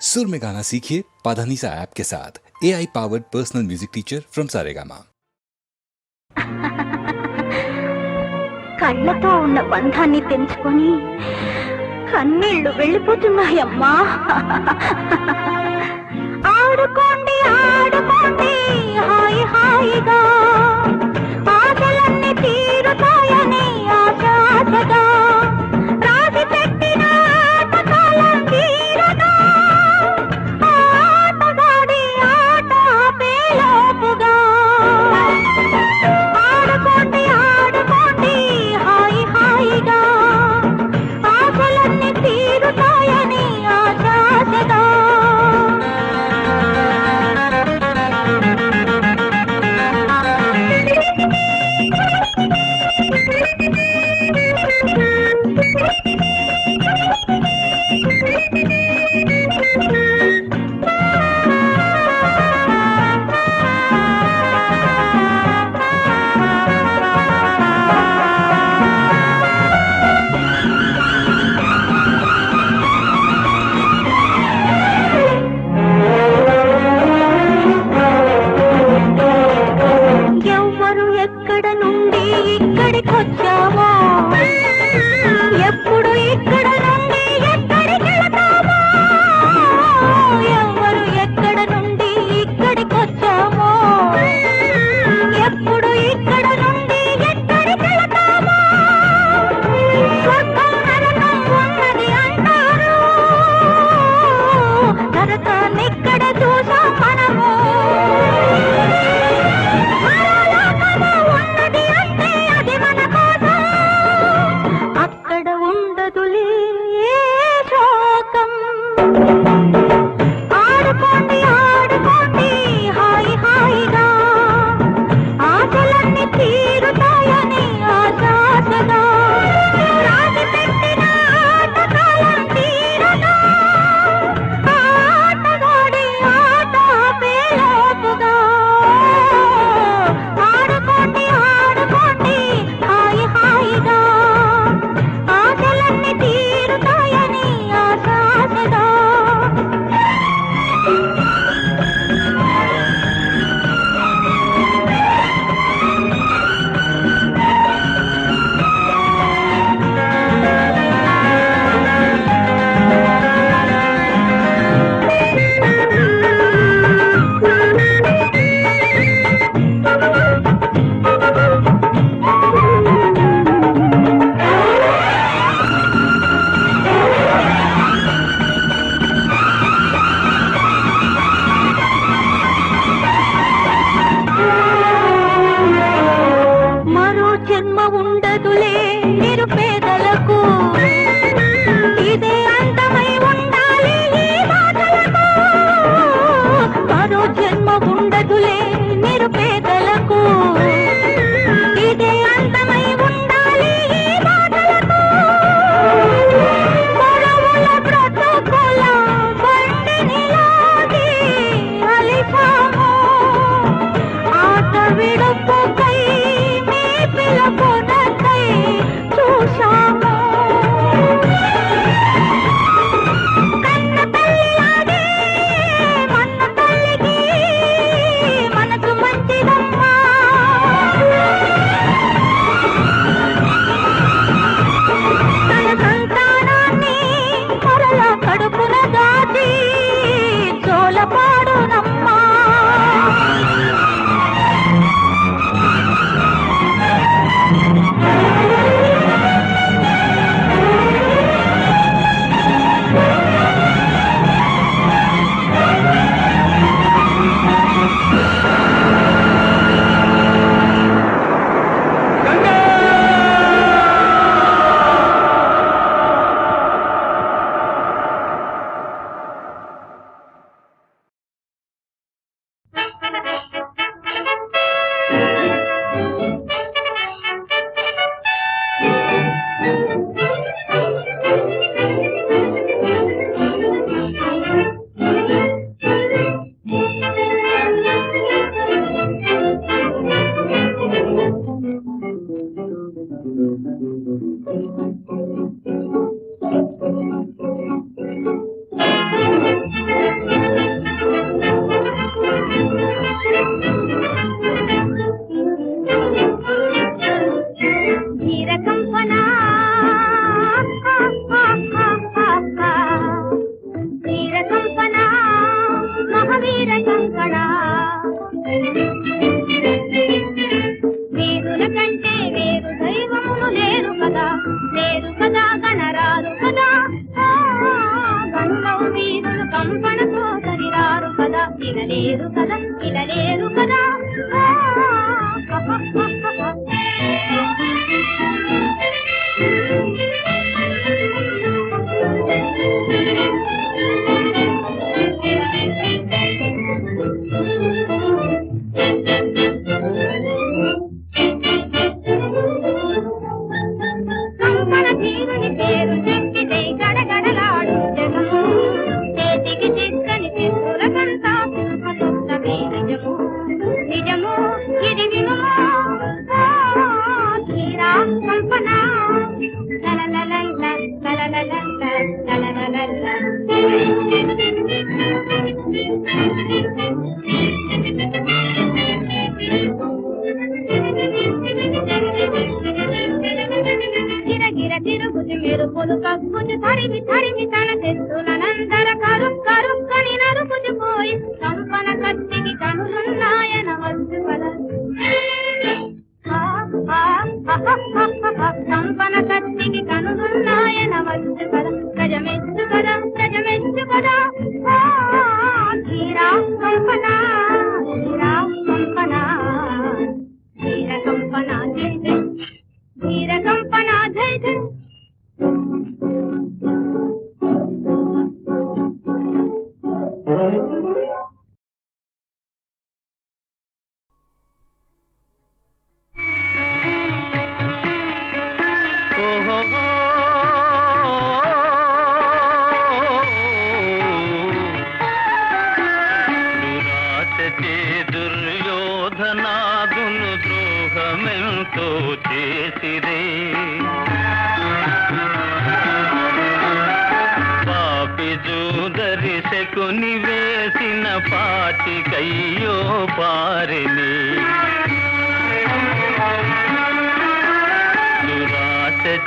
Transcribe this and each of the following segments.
सुर में गाना सीखिए पाधानीसा ऐप के साथ A I powered personal music teacher from Saregama కళ్ళతో ఉన్న బంధాన్ని తెంచుకొని కన్నీళ్లు వెళ్ళిపోతున్నాయమ్మా ఆడుకోండి ఆడుకోండి హాయి హాయిగా ಮಾತನ Thank you.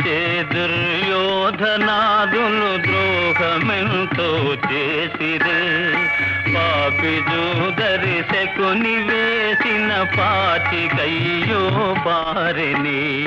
చే దుర్యోధనాదులు ద్రోహమెంతో చేసిరే. పాపిదూదరి శకుని వేసిన పాచికయ్యో పారిని.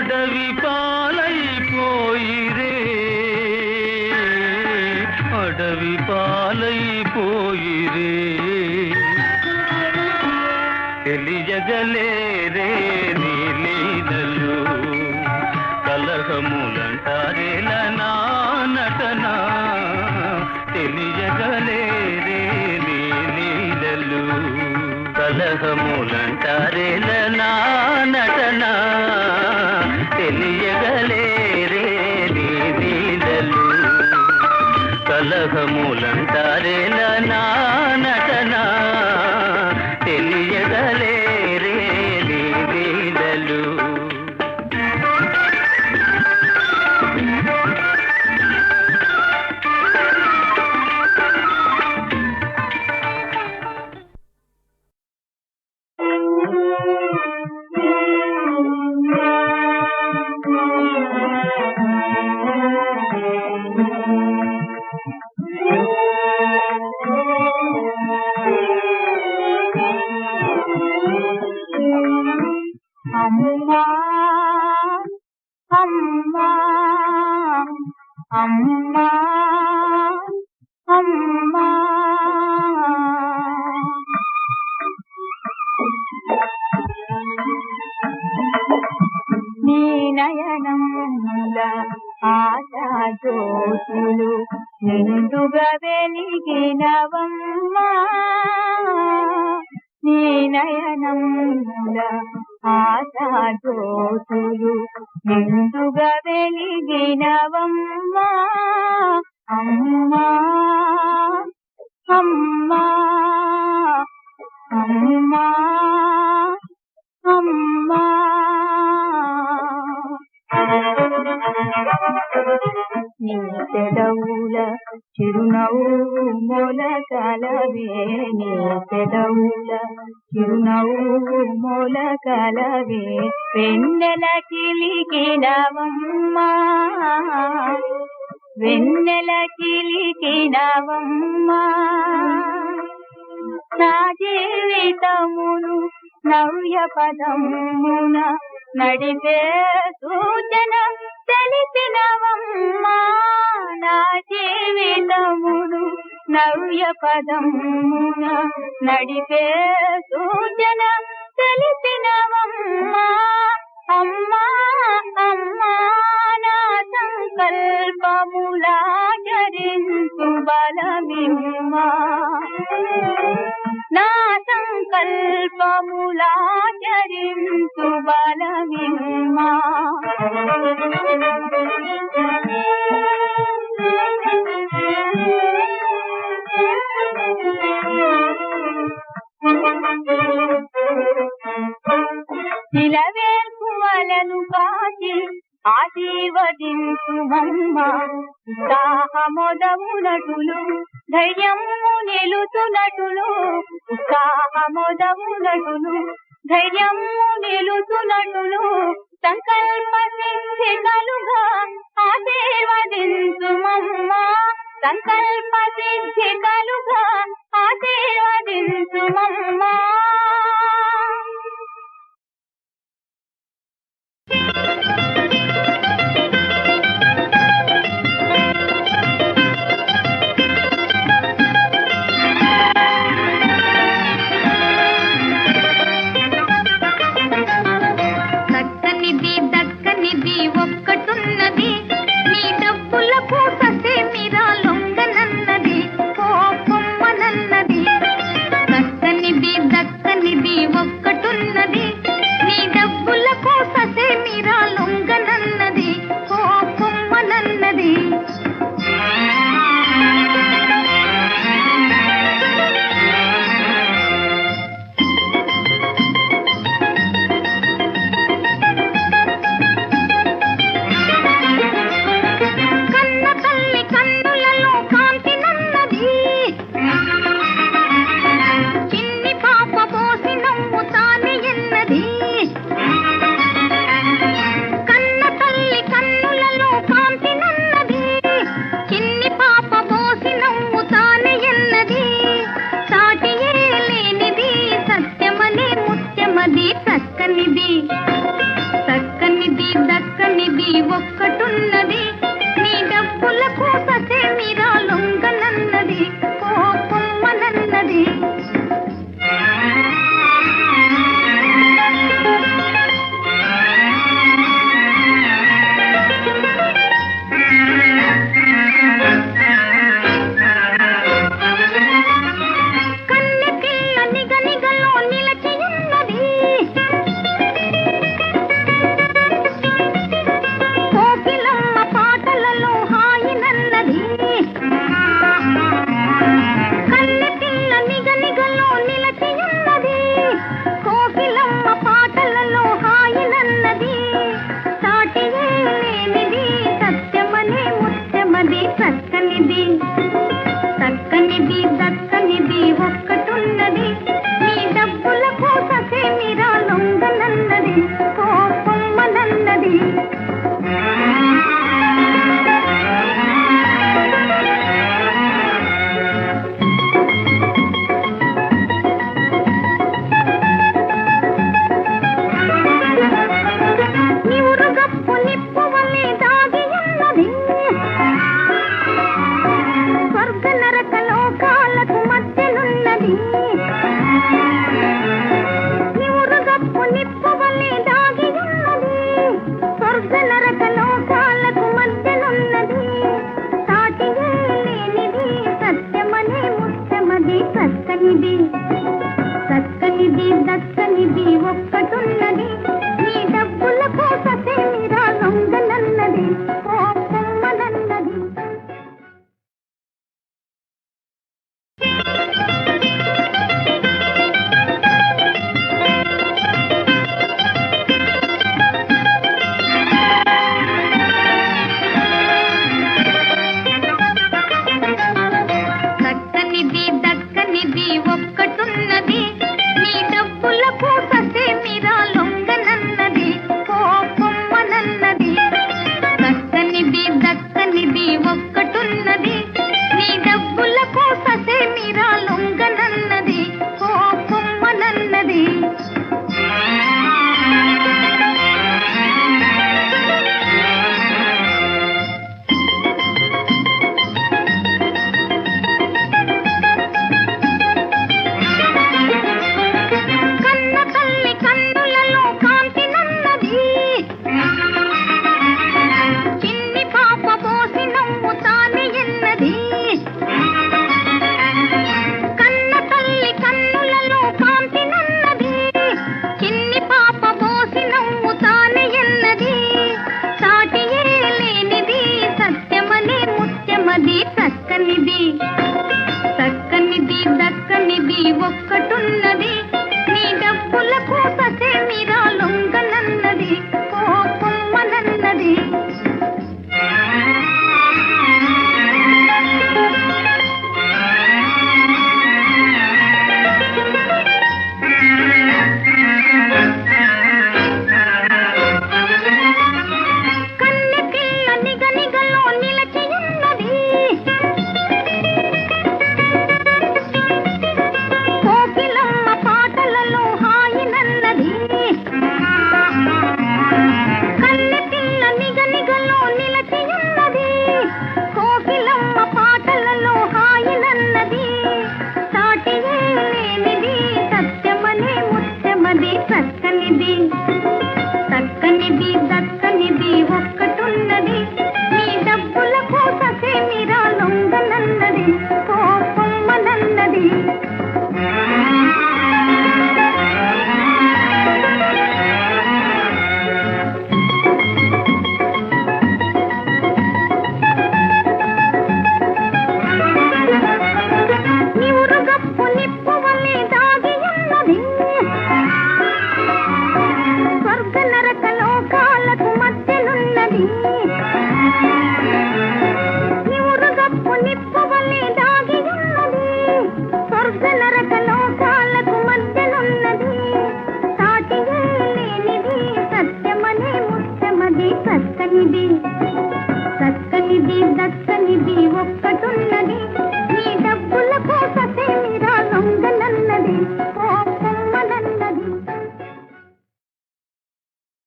అడవి పాలైపోయిరే. అడవి పాలైపోయిరే. తెలియజలేరే కలహములంటారేలా నా అమ్మా అమ్మా అమ్మా అమ్మా. నీ నయనముల ఆశాజ్యోతులు నిండుగా వెలిగినవమ్మా. నీ నయనముల అమ్మా అమ్మా అమ్మా అమ్మా. నీ పెదవుల చిరునవ్వు మొలకలవే నీ పెదవుల నవ్వు మొలకలవే వెన్నెల కిలికినవమ్మా. వెన్నెల కిలికినవమ్మా. నా జీవితమును నవ్య పదమున నడిపే సూచన తెలిపినవమ్మా నా జీవితమును నవ్య పదమున నడిపే సూచన తెలిపినవమ్మా అమ్మా అమ్మా నా సంకల్పములాచరించు బలమిమ్మా. నా సంకల్పములాచరించు బలమిమ్మా. నిలవేల్పువలను కాచి ఆశీర్వదించుమమ్మ. ఉత్సాహమొదమునటులు ధైర్యము నిలుతునటులు ఉత్సాహమొదమునటులు ధైర్యము నిలుతునటులు సంకల్ప సిద్ధి కలుగా ఆశీర్వదించుమమ్మ. సంకల్ప సిద్ధి కలుగా ఆశీర్వదించు me